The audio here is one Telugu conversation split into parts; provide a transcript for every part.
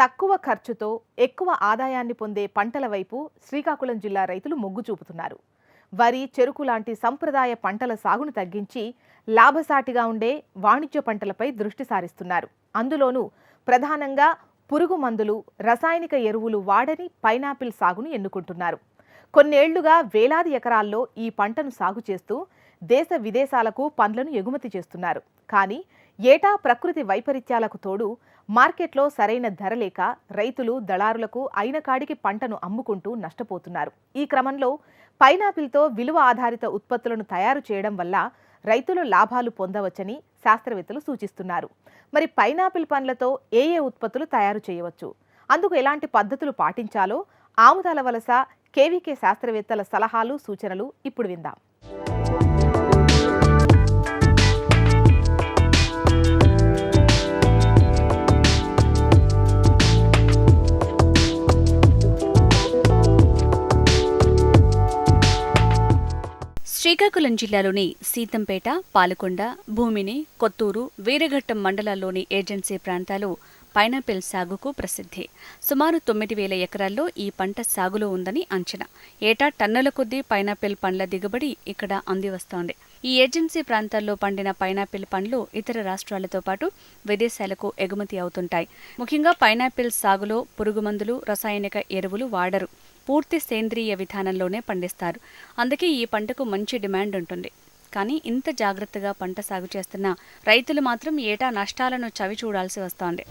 తక్కువ ఖర్చుతో ఎక్కువ ఆదాయాన్ని పొందే పంటల వైపు శ్రీకాకుళం జిల్లా రైతులు మొగ్గు చూపుతున్నారు. వరి చెరుకు లాంటి సంప్రదాయ పంటల సాగును తగ్గించి లాభసాటిగా ఉండే వాణిజ్య పంటలపై దృష్టి సారిస్తున్నారు. అందులోనూ ప్రధానంగా పురుగు మందులు రసాయనిక ఎరువులు వాడని పైనాపిల్ సాగును ఎన్నుకుంటున్నారు. కొన్నేళ్ళుగా వేలాది ఎకరాల్లో ఈ పంటను సాగు చేస్తూ దేశ విదేశాలకు పండ్లను ఎగుమతి చేస్తున్నారు. కానీ ఏటా ప్రకృతి వైపరీత్యాలకు తోడు మార్కెట్లో సరైన ధర లేక రైతులు దళారులకు అయిన కాడికి పంటను అమ్ముకుంటూ నష్టపోతున్నారు. ఈ క్రమంలో పైనాపిల్తో విలువ ఆధారిత ఉత్పత్తులను తయారు చేయడం వల్ల రైతులు లాభాలు పొందవచ్చని శాస్త్రవేత్తలు సూచిస్తున్నారు. మరి పైనాపిల్ పండ్లతో ఏ ఏ ఉత్పత్తులు తయారు చేయవచ్చు? అందుకు ఎలాంటి పద్ధతులు పాటించాలో ఆముదాల వలస కేవీకే శాస్త్రవేత్తల సలహాలు సూచనలు ఇప్పుడు విందాం. శ్రీకాకుళం జిల్లాలోని సీతంపేట పాలకొండ భూమిని కొత్తూరు వీరఘట్టం మండలాల్లోని ఏజెన్సీ ప్రాంతాలు పైనాపిల్ సాగుకు ప్రసిద్ధి. సుమారు తొమ్మిది వేల ఎకరాల్లో ఈ పంట సాగులో ఉందని అంచనా. ఏటా టన్నుల కొద్దీ పైనాపిల్ పండ్ల దిగుబడి ఇక్కడ అందివస్తోంది. ఈ ఏజెన్సీ ప్రాంతాల్లో పండిన పైనాపిల్ పండ్లు ఇతర రాష్ట్రాలతో పాటు విదేశాలకు ఎగుమతి అవుతుంటాయి. ముఖ్యంగా పైనాపిల్ సాగులో పురుగుమందులు రసాయనిక ఎరువులు వాడరు. పూర్తి సేంద్రియ విధానంలోనే పండిస్తారు. అందుకే ఈ పంటకు మంచి డిమాండ్ ఉంటుంది. కానీ ఇంత జాగ్రత్తగా పంట సాగు చేస్తున్న రైతులు మాత్రం ఏటా నష్టాలను చవి చూడాల్సి వస్తోంది.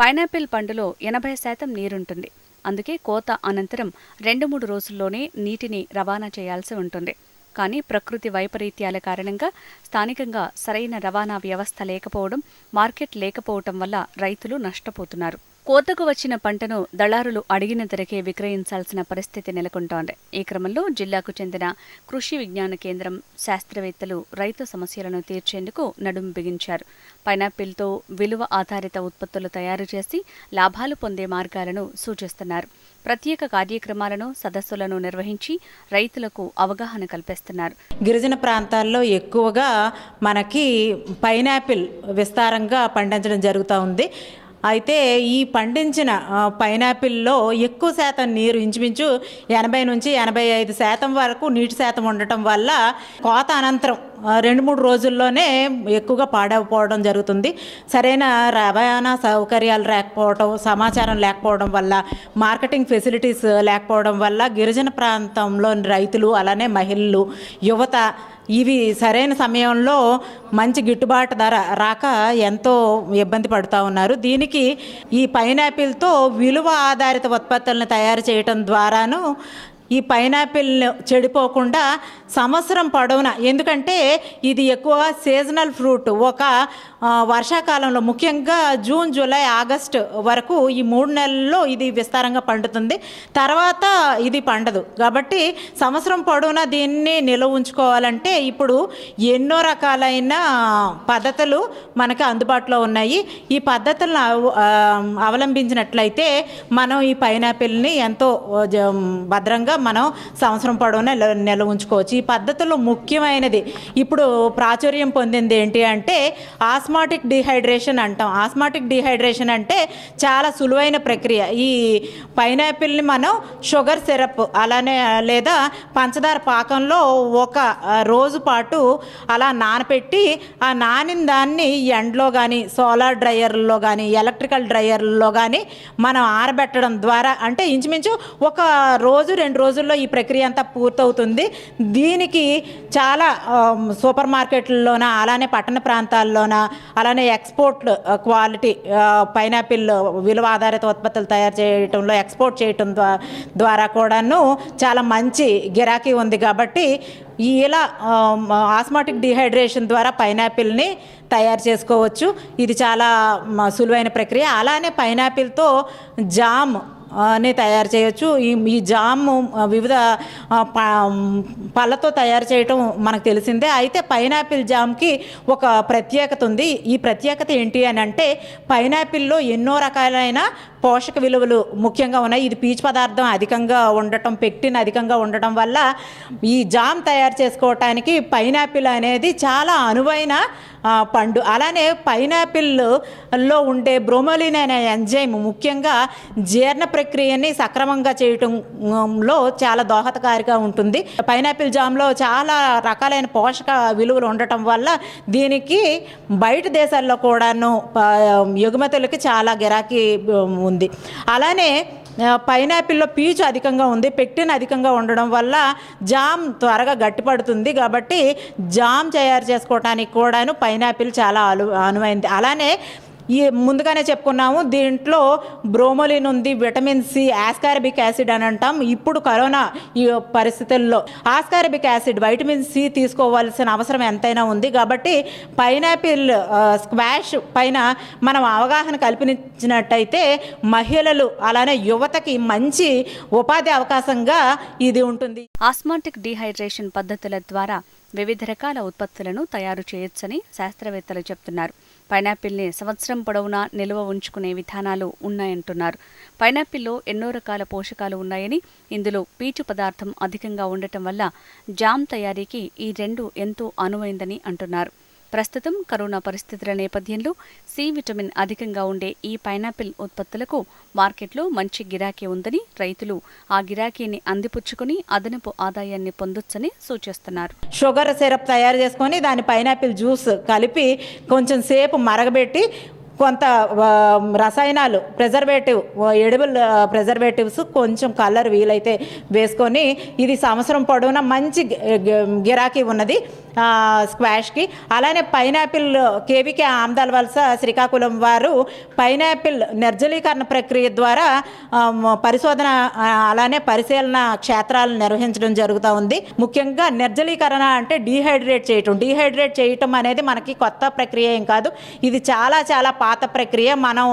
పైనాపిల్ పండులో ఎనభై శాతం నీరుంటుంది. అందుకే కోత అనంతరం రెండు మూడు రోజుల్లోనే నీటిని రవాణా చేయాల్సి ఉంటుంది. కానీ ప్రకృతి వైపరీత్యాల కారణంగా స్థానికంగా సరైన రవాణా వ్యవస్థ లేకపోవడం మార్కెట్ లేకపోవటం వల్ల రైతులు నష్టపోతున్నారు. కోతకు వచ్చిన పంటను దళారులు అడిగిన ధరకే విక్రయించాల్సిన పరిస్థితి నెలకొంటోంది. ఈ క్రమంలో జిల్లాకు చెందిన కృషి విజ్ఞాన కేంద్రం శాస్త్రవేత్తలు రైతు సమస్యలను తీర్చేందుకు నడుం బిగించారు. పైనాపిల్తో విలువ ఆధారిత ఉత్పత్తులు తయారు చేసి లాభాలు పొందే మార్గాలను సూచిస్తున్నారు. ప్రత్యేక కార్యక్రమాలను సదస్సులను నిర్వహించి రైతులకు అవగాహన కల్పిస్తున్నారు. గిరిజన ప్రాంతాల్లో ఎక్కువగా మనకి పైనాపిల్ విస్తారంగా పండించడం జరుగుతూ ఉంది. అయితే ఈ పండించిన పైనాపిల్లో ఎక్కువ శాతం నీరు ఇంచుమించు ఎనభై నుంచి ఎనభై ఐదు శాతం వరకు నీటి శాతం ఉండటం వల్ల కోత అనంతరం రెండు మూడు రోజుల్లోనే ఎక్కువగా పాడైపోవడం జరుగుతుంది. సరైన రవాణా సౌకర్యాలు లేకపోవడం సమాచారం లేకపోవడం వల్ల మార్కెటింగ్ ఫెసిలిటీస్ లేకపోవడం వల్ల గిరిజన ప్రాంతంలోని రైతులు అలానే మహిళలు యువత ఇవి సరైన సమయంలో మంచి గిట్టుబాటు ధర రాక ఎంతో ఇబ్బంది పడుతూ ఉన్నారు. దీనికి ఈ పైనాపిల్తో విలువ ఆధారిత ఉత్పత్తులను తయారు చేయటం ద్వారాను ఈ పైనాపిల్ చెడిపోకుండా సంవత్సరం పొడవునా. ఎందుకంటే ఇది ఎక్కువగా సీజనల్ ఫ్రూట్ ఒక వర్షాకాలంలో ముఖ్యంగా జూన్ జూలై ఆగస్టు వరకు ఈ మూడు నెలల్లో ఇది విస్తారంగా పండుతుంది. తర్వాత ఇది పండదు. కాబట్టి సంవత్సరం పొడవునా దీన్ని నిల్వ ఉంచుకోవాలంటే ఇప్పుడు ఎన్నో రకాలైన పద్ధతులు మనకి అందుబాటులో ఉన్నాయి. ఈ పద్ధతులను అవలంబించినట్లయితే మనం ఈ పైనాపిల్ని ఎంతో జ- భద్రంగా మనం సంవత్సరం పొడవునా నిల్వ- ఉంచుకోవచ్చు. ఈ పద్ధతుల్లో ముఖ్యమైనది ఇప్పుడు ప్రాచుర్యం పొందింది ఏంటి అంటే ఆస్మాటిక్ డిహైడ్రేషన్ అంటాం. ఆస్మాటిక్ డిహైడ్రేషన్ అంటే చాలా సులువైన ప్రక్రియ. ఈ పైనాపిల్ని మనం షుగర్ సిరప్ అలానే లేదా పంచదార పాకంలో ఒక రోజు పాటు అలా నానపెట్టి ఆ నానిన దాన్ని ఎండలో కానీ సోలార్ డ్రయర్లో కానీ ఎలక్ట్రికల్ డ్రయర్లో కానీ మనం ఆరబెట్టడం ద్వారా అంటే ఇంచుమించు ఒక రోజు రెండు రోజుల్లో ఈ ప్రక్రియ అంతా పూర్తవుతుంది. దీనికి చాలా సూపర్ మార్కెట్లలోన అలానే పట్టణ ప్రాంతాల్లోన అలానే ఎక్స్పోర్ట్ క్వాలిటీ పైనాపిల్ విలువ ఆధారిత ఉత్పత్తులు తయారు చేయటంలో ఎక్స్పోర్ట్ చేయటం ద్వారా కూడాను చాలా మంచి గిరాకీ ఉంది కాబట్టి ఇలా ఆస్మాటిక్ డిహైడ్రేషన్ ద్వారా పైనాపిల్ని తయారు చేసుకోవచ్చు. ఇది చాలా సులువైన ప్రక్రియ. అలానే పైనాపిల్తో జామ్ ని తయారు చేయొచ్చు. ఈ ఈ జాము వివిధ పళ్ళతో తయారు చేయటం మనకు తెలిసిందే. అయితే పైనాపిల్ జామ్కి ఒక ప్రత్యేకత ఉంది. ఈ ప్రత్యేకత ఏంటి అని అంటే పైనాపిల్లో ఎన్నో రకాలైన పోషక విలువలు ముఖ్యంగా ఉన్నాయి. ఇది పీచు పదార్థం అధికంగా ఉండటం పెక్టిన్ అధికంగా ఉండటం వల్ల ఈ జామ్ తయారు చేసుకోవటానికి పైనాపిల్ అనేది చాలా అనువైన పండు. అలానే పైనాపిల్లో ఉండే బ్రోమోలిన్ అనే ఎంజైమ్ ముఖ్యంగా జీర్ణ ప్రక్రియని సక్రమంగా చేయటంలో చాలా దోహదకారిగా ఉంటుంది. పైనాపిల్ జామ్లో చాలా రకాలైన పోషక విలువలు ఉండటం వల్ల దీనికి బయట దేశాల్లో కూడాను ఎగుమతులకి చాలా గిరాకీ ఉంది. అలానే పైనాపిల్లో పీచు అధికంగా ఉంది పెక్టిన్ అధికంగా ఉండడం వల్ల జామ్ త్వరగా గట్టిపడుతుంది కాబట్టి జామ్ తయారు చేసుకోవడానికి కూడాను పైనాపిల్ చాలా అను అనువైంది. అలానే ఈ ముందుగానే చెప్పుకున్నాము దీంట్లో బ్రోమోలిన్ ఉంది విటమిన్ సి ఆస్కారబిక్ యాసిడ్ అని అంటాం. ఇప్పుడు కరోనా ఈ పరిస్థితుల్లో ఆస్కారబిక్ యాసిడ్ వైటమిన్ సి తీసుకోవాల్సిన అవసరం ఎంతైనా ఉంది. కాబట్టి పైనాపిల్ స్క్వాష్ పైన మనం అవగాహన కల్పించినట్టయితే మహిళలు అలానే యువతకి మంచి ఉపాధి అవకాశంగా ఇది ఉంటుంది. ఆస్మాటిక్ డీహైడ్రేషన్ పద్ధతుల ద్వారా వివిధ రకాల ఉత్పత్తులను తయారు చేయొచ్చని శాస్త్రవేత్తలు చెప్తున్నారు. పైనాపిల్ని సంవత్సరం పొడవునా నిల్వ ఉంచుకునే విధానాలు ఉన్నాయంటున్నారు. పైనాపిల్లో ఎన్నో రకాల పోషకాలు ఉన్నాయని ఇందులో పీచు పదార్థం అధికంగా ఉండటం వల్ల జామ్ తయారీకి ఈ రెండు ఎంతో అనువైందని అంటున్నారు. ప్రస్తుతం కరోనా పరిస్థితుల నేపథ్యంలో సి విటమిన్ అధికంగా ఉండే ఈ పైనాపిల్ ఉత్పత్తులకు మార్కెట్లో మంచి గిరాకీ ఉందని రైతులు ఆ గిరాకీని అందిపుచ్చుకుని అదనపు ఆదాయాన్ని పొందొచ్చని సూచిస్తున్నారు. షుగర్ సిరప్ తయారు చేసుకొని దాని పైనాపిల్ జ్యూస్ కలిపి కొంచెం సేపు మరగబెట్టి కొంత రసాయనాలు ప్రిజర్వేటివ్ ఎడిబుల్ ప్రిజర్వేటివ్స్ కొంచెం కలర్ వీలైతే వేసుకొని ఇది సంవత్సరం పొడవునా మంచి గి- గిరాకీ ఉన్నది. స్క్వాష్కి అలానే పైనాపిల్ కేవీకే ఆమ్దాల్ వలస శ్రీకాకుళం వారు పైనాపిల్ నిర్జలీకరణ ప్రక్రియ ద్వారా పరిశోధన అలానే పరిశీలన క్షేత్రాలను నిర్వహించడం జరుగుతూ ఉంది. ముఖ్యంగా నిర్జలీకరణ అంటే డీహైడ్రేట్ చేయటం. డీహైడ్రేట్ చేయటం అనేది మనకి కొత్త ప్రక్రియ ఏం కాదు. ఇది చాలా చాలా పాత ప్రక్రియ. మనం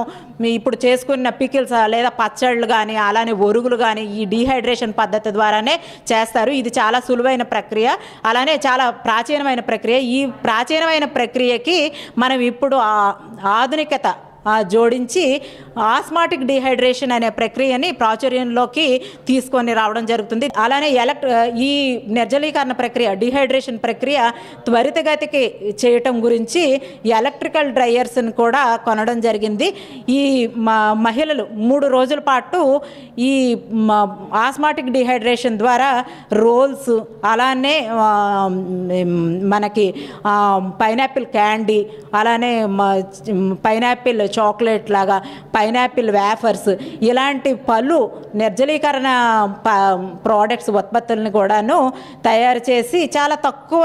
ఇప్పుడు చేసుకున్న పికిల్స్ లేదా పచ్చళ్ళు కానీ అలానే ఒరుగులు కానీ ఈ డీహైడ్రేషన్ పద్ధతి ద్వారానే చేస్తారు. ఇది చాలా సులువైన ప్రక్రియ. అలానే చాలా ప్రాచీన ప్రాచీనమైన ప్రక్రియ. ఈ ప్రాచీనమైన ప్రక్రియకి మనం ఇప్పుడు ఆ- ఆధునికత జోడించి ఆస్మాటిక్ డిహైడ్రేషన్ అనే ప్రక్రియని ప్రాచుర్యంలోకి తీసుకొని రావడం జరుగుతుంది. అలానే ఎలక్ట్ ఈ నిర్జలీకరణ ప్రక్రియ డిహైడ్రేషన్ ప్రక్రియ త్వరితగతికి చేయటం గురించి ఎలక్ట్రికల్ డ్రైయర్స్ని కూడా కొనడం జరిగింది. ఈ మ- మహిళలు మూడు రోజుల పాటు ఈ మ- ఆస్మాటిక్ డిహైడ్రేషన్ ద్వారా రోల్స్ అలానే మనకి పైనాపిల్ క్యాండీ అలానే పైనాపిల్ చాక్లెట్ లాగా పైనాపిల్ వేఫర్స్ ఇలాంటి పలు నిర్జలీకరణ ప ప్రోడక్ట్స్ ఉత్పత్తులను కూడాను తయారు చేసి చాలా తక్కువ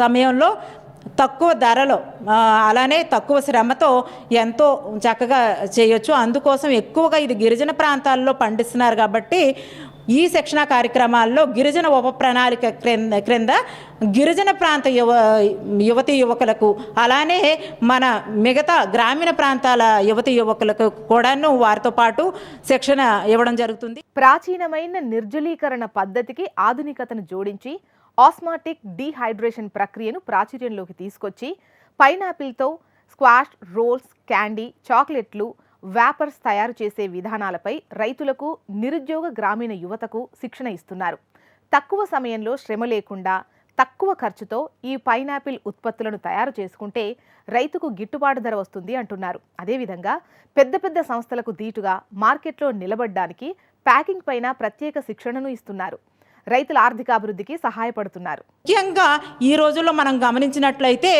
సమయంలో తక్కువ ధరలో అలానే తక్కువ శ్రమతో ఎంతో చక్కగా చేయొచ్చు. అందుకోసం ఎక్కువగా ఇది గిరిజన ప్రాంతాల్లో పండిస్తున్నారు కాబట్టి ఈ శిక్షణ కార్యక్రమాల్లో గిరిజన ఉప ప్రణాళిక క్రింద క్రింద గిరిజన ప్రాంత యువ యువతి యువకులకు అలానే మన మిగతా గ్రామీణ ప్రాంతాల యువతి యువకులకు కూడాను వారితో పాటు శిక్షణ ఇవ్వడం జరుగుతుంది. ప్రాచీనమైన నిర్జలీకరణ పద్ధతికి ఆధునికతను జోడించి ఆస్మాటిక్ డీహైడ్రేషన్ ప్రక్రియను ప్రాచుర్యంలోకి తీసుకొచ్చి పైనాపిల్తో స్క్వాష్ రోల్స్ క్యాండీ చాక్లెట్లు వ్యాపర్స్ తయారు చేసే విధానాలపై రైతులకు నిరుద్యోగ గ్రామీణ యువతకు శిక్షణ ఇస్తున్నారు. తక్కువ సమయంలో శ్రమ లేకుండా తక్కువ ఖర్చుతో ఈ పైనాపిల్ ఉత్పత్తులను తయారు చేసుకుంటే రైతుకు గిట్టుబాటు ధర వస్తుంది అంటున్నారు. అదేవిధంగా పెద్ద పెద్ద సంస్థలకు దీటుగా మార్కెట్లో నిలబడ్డానికి ప్యాకింగ్ పైన ప్రత్యేక శిక్షణను ఇస్తున్నారు. రైతుల ఆర్థికాభివృద్ధికి సహాయపడుతున్నారు. ముఖ్యంగా ఈ రోజుల్లో మనం గమనించినట్లయితే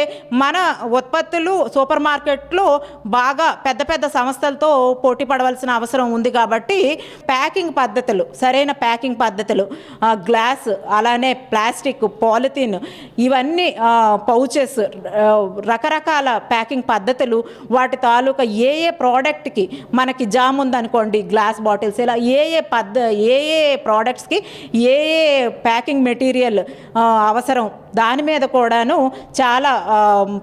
మన ఉత్పత్తులు సూపర్ మార్కెట్లో బాగా పెద్ద పెద్ద సంస్థలతో పోటీ పడవలసిన అవసరం ఉంది కాబట్టి ప్యాకింగ్ పద్ధతులు సరైన ప్యాకింగ్ పద్ధతులు గ్లాస్ అలానే ప్లాస్టిక్ పాలిథిన్ ఇవన్నీ పౌచెస్ రకరకాల ప్యాకింగ్ పద్ధతులు వాటి తాలూకా ఏ ఏ ప్రోడక్ట్కి మనకి జామ్ ఉందనుకోండి గ్లాస్ బాటిల్స్ ఇలా ఏ ఏ పద్ధ ఏ ఏ ప్రోడక్ట్స్కి ఏ ఏ ప్యాకింగ్ మెటీరియల్ అవసరం. దాని మీద కూడాను చాలా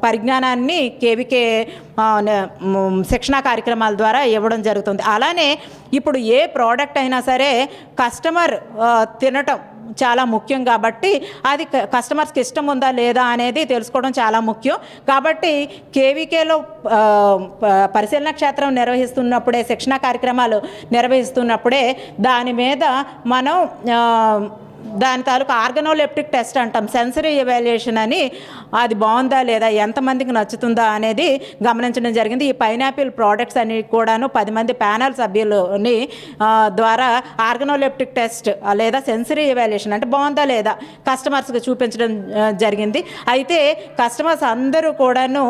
పరిజ్ఞానాన్ని కేవికే శిక్షణా కార్యక్రమాల ద్వారా ఇవ్వడం జరుగుతుంది. అలానే ఇప్పుడు ఏ ప్రోడక్ట్ అయినా సరే కస్టమర్ తినటం చాలా ముఖ్యం కాబట్టి అది క- కస్టమర్స్కి ఇష్టం ఉందా లేదా అనేది తెలుసుకోవడం చాలా ముఖ్యం. కాబట్టి కేవీకేలో పరిశీలన క్షేత్రం నిర్వహిస్తున్నప్పుడే శిక్షణా కార్యక్రమాలు నిర్వహిస్తున్నప్పుడే దాని మీద మనం దాని తాలూకు ఆర్గనోలెప్టిక్ టెస్ట్ అంటాం. సెన్సరీ ఎవాల్యుయేషన్ అని అది బాగుందా లేదా ఎంతమందికి నచ్చుతుందా అనేది గమనించడం జరిగింది. ఈ పైనాపిల్ ప్రోడక్ట్స్ అన్ని కూడాను పది మంది ప్యానల్ సభ్యులని ద్వారా ఆర్గనోలెప్టిక్ టెస్ట్ లేదా సెన్సరీ ఎవాల్యుయేషన్ అంటే బాగుందా లేదా కస్టమర్స్కి చూపించడం జరిగింది. అయితే కస్టమర్స్ అందరూ కూడాను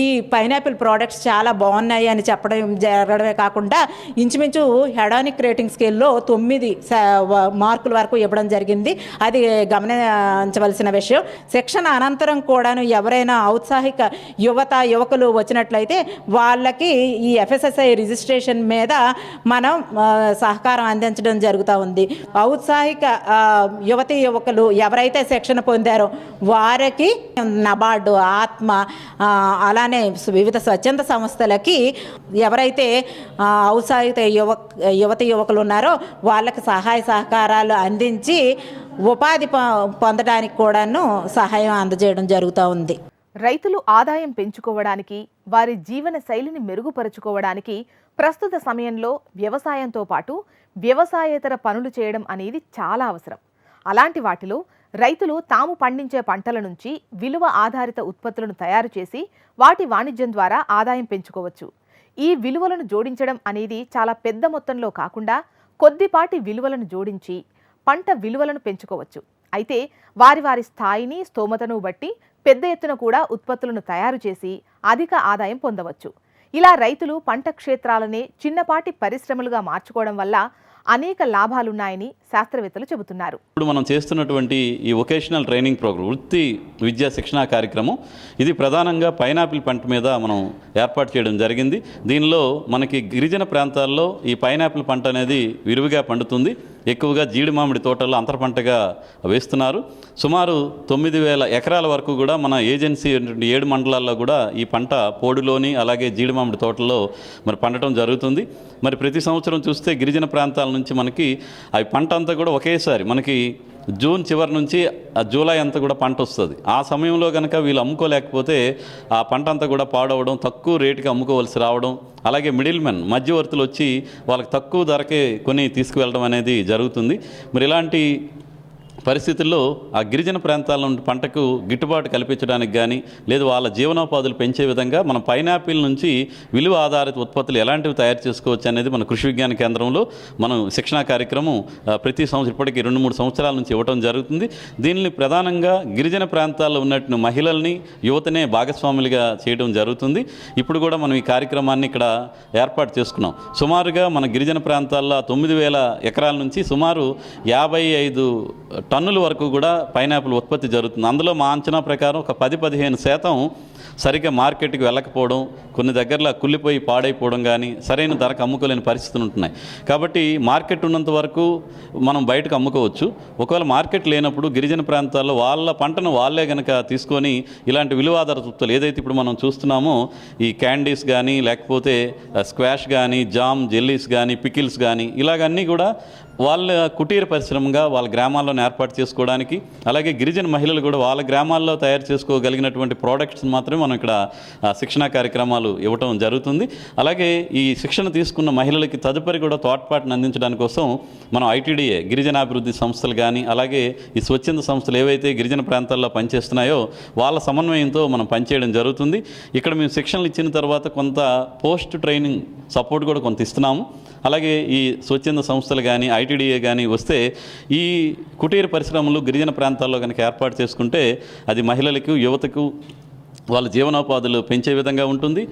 ఈ పైనాపిల్ ప్రోడక్ట్స్ చాలా బాగున్నాయి అని చెప్పడం జరగడమే కాకుండా ఇంచుమించు హెడానిక్ రేటింగ్ స్కేల్లో తొమ్మిది మార్కుల వరకు ఇవ్వడం జరిగింది. అది గమనించవలసిన విషయం. శిక్షణ అనంతరం కూడా కూడాను ఎవరైనా ఔత్సాహిక యువత యువకులు వచ్చినట్లయితే వాళ్ళకి ఈ ఎఫ్ఎస్ఎస్ఐ రిజిస్ట్రేషన్ మీద మనం సహకారం అందించడం జరుగుతూ ఉంది. ఔత్సాహిక ఆ, యువతి యువకులు ఎవరైతే శిక్షణ పొందారో వారికి నబార్డు ఆత్మ అలానే వివిధ స్వచ్ఛంద సంస్థలకి ఎవరైతే ఔత్సాహిక యువ యువతి యువకులు ఉన్నారో వాళ్ళకి సహాయ సహకారాలు అందించి ఉపాధి పొందడానికి కూడాను సహాయం అందజేయడం జరుగుతూ ఉంది. రైతులు ఆదాయం పెంచుకోవడానికి వారి జీవన శైలిని మెరుగుపరుచుకోవడానికి ప్రస్తుత సమయంలో వ్యవసాయంతో పాటు వ్యవసాయేతర పనులు చేయడం అనేది చాలా అవసరం. అలాంటి వాటిలో రైతులు తాము పండించే పంటల నుంచి విలువ ఆధారిత ఉత్పత్తులను తయారు చేసి వాటి వాణిజ్యం ద్వారా ఆదాయం పెంచుకోవచ్చు. ఈ విలువలను జోడించడం అనేది చాలా పెద్ద మొత్తంలో కాకుండా కొద్దిపాటి విలువలను జోడించి పంట విలువలను పెంచుకోవచ్చు. అయితే వారి వారి స్థాయిని స్తోమతను బట్టి పెద్ద ఎత్తున కూడా ఉత్పత్తులను తయారు చేసి అధిక ఆదాయం పొందవచ్చు. ఇలా రైతులు పంట క్షేత్రాలనే చిన్నపాటి పరిశ్రమలుగా మార్చుకోవడం వల్ల అనేక లాభాలున్నాయని శాస్త్రవేత్తలు చెబుతున్నారు. ఇప్పుడు మనం చేస్తున్నటువంటి ఈ వొకేషనల్ ట్రైనింగ్ ప్రోగ్రామ్ వృత్తి విద్యా శిక్షణా కార్యక్రమం ఇది ప్రధానంగా పైనాపిల్ పంట మీద మనం ఏర్పాటు చేయడం జరిగింది. దీనిలో మనకి గిరిజన ప్రాంతాల్లో ఈ పైనాపిల్ పంట అనేది విరివిగా పండుతుంది. ఎక్కువగా జీడి మామిడి తోటల్లో అంతర పంటగా వేస్తున్నారు. సుమారు తొమ్మిది వేల ఎకరాల వరకు కూడా మన ఏజెన్సీ ఏడు మండలాల్లో కూడా ఈ పంట పోడులోని అలాగే జీడి మామిడి తోటల్లో మరి పండటం జరుగుతుంది. మరి ప్రతి సంవత్సరం చూస్తే గిరిజన ప్రాంతాల నుంచి మనకి అవి పంట అంతా కూడా ఒకేసారి. మనకి జూన్ చివరి నుంచి జూలై అంతా కూడా పంట వస్తుంది. ఆ సమయంలో కనుక వీళ్ళు అమ్ముకోలేకపోతే ఆ పంట అంతా కూడా పాడవడం తక్కువ రేటుకి అమ్ముకోవలసి రావడం అలాగే మిడిల్ మెన్ మధ్యవర్తులు వచ్చి వాళ్ళకి తక్కువ ధరకే కొని తీసుకువెళ్ళడం అనేది జరుగుతుంది. మరి ఇలాంటి పరిస్థితుల్లో ఆ గిరిజన ప్రాంతాల నుండి పంటకు గిట్టుబాటు కల్పించడానికి కానీ లేదు వాళ్ళ జీవనోపాధులు పెంచే విధంగా మన పైనాపిల్ నుంచి విలువ ఆధారిత ఉత్పత్తులు ఎలాంటివి తయారు చేసుకోవచ్చు అనేది మన కృషి విజ్ఞాన కేంద్రంలో మనం శిక్షణా కార్యక్రమం ప్రతి సంవత్సరం ఇప్పటికీ రెండు మూడు సంవత్సరాల నుంచి ఇవ్వడం జరుగుతుంది. దీనిని ప్రధానంగా గిరిజన ప్రాంతాల్లో ఉన్నట్టు మహిళల్ని యువతనే భాగస్వాములుగా చేయడం జరుగుతుంది. ఇప్పుడు కూడా మనం ఈ కార్యక్రమాన్ని ఇక్కడ ఏర్పాటు చేసుకున్నాం. సుమారుగా మన గిరిజన ప్రాంతాల్లో తొమ్మిది వేల ఎకరాల నుంచి సుమారు యాభై ఐదు టన్నుల వరకు కూడా పైనాపిల్ ఉత్పత్తి జరుగుతుంది. అందులో మా అంచనా ప్రకారం ఒక పది పదిహేను శాతం సరిగ్గా మార్కెట్కి వెళ్ళకపోవడం కొన్ని దగ్గరలో కుళ్ళిపోయి పాడైపోవడం కానీ సరైన ధరకు అమ్ముకోలేని పరిస్థితులు ఉంటున్నాయి. కాబట్టి మార్కెట్ ఉన్నంత వరకు మనం బయటకు అమ్ముకోవచ్చు. ఒకవేళ మార్కెట్ లేనప్పుడు గిరిజన ప్రాంతాల్లో వాళ్ళ పంటను వాళ్ళే కనుక తీసుకొని ఇలాంటి విలువాధార తృప్తులు ఏదైతే ఇప్పుడు మనం చూస్తున్నామో ఈ క్యాండీస్ కానీ లేకపోతే స్క్వాష్ కానీ జామ్ జెల్లీస్ కానీ పికిల్స్ కానీ ఇలాగన్నీ కూడా వాళ్ళ కుటీర పరిశ్రమగా వాళ్ళ గ్రామాల్లో ఏర్పాటు చేసుకోవడానికి అలాగే గిరిజన మహిళలు కూడా వాళ్ళ గ్రామాల్లో తయారు చేసుకోగలిగినటువంటి ప్రోడక్ట్స్ మాత్రమే మనం ఇక్కడ శిక్షణా కార్యక్రమాలు ఇవ్వటం జరుగుతుంది. అలాగే ఈ శిక్షణ తీసుకున్న మహిళలకి తదుపరి కూడా తోడ్పాటును అందించడానికి కోసం మనం ఐటీడీఏ గిరిజనాభివృద్ధి సంస్థలు కానీ అలాగే ఈ స్వచ్ఛంద సంస్థలు ఏవైతే గిరిజన ప్రాంతాల్లో పనిచేస్తున్నాయో వాళ్ళ సమన్వయంతో మనం పనిచేయడం జరుగుతుంది. ఇక్కడ మేము శిక్షణలు ఇచ్చిన తర్వాత కొంత పోస్ట్ ట్రైనింగ్ సపోర్ట్ కూడా కొంత ఇస్తున్నాము. అలాగే ఈ స్వచ్ఛంద సంస్థలు కానీ ఐటీడీఏ కానీ వస్తే ఈ కుటీర పరిశ్రమలు గిరిజన ప్రాంతాల్లో కనుక ఏర్పాటు చేసుకుంటే అది మహిళలకు యువతకు వాళ్ళ జీవనోపాధులు పెంచే విధంగా ఉంటుంది.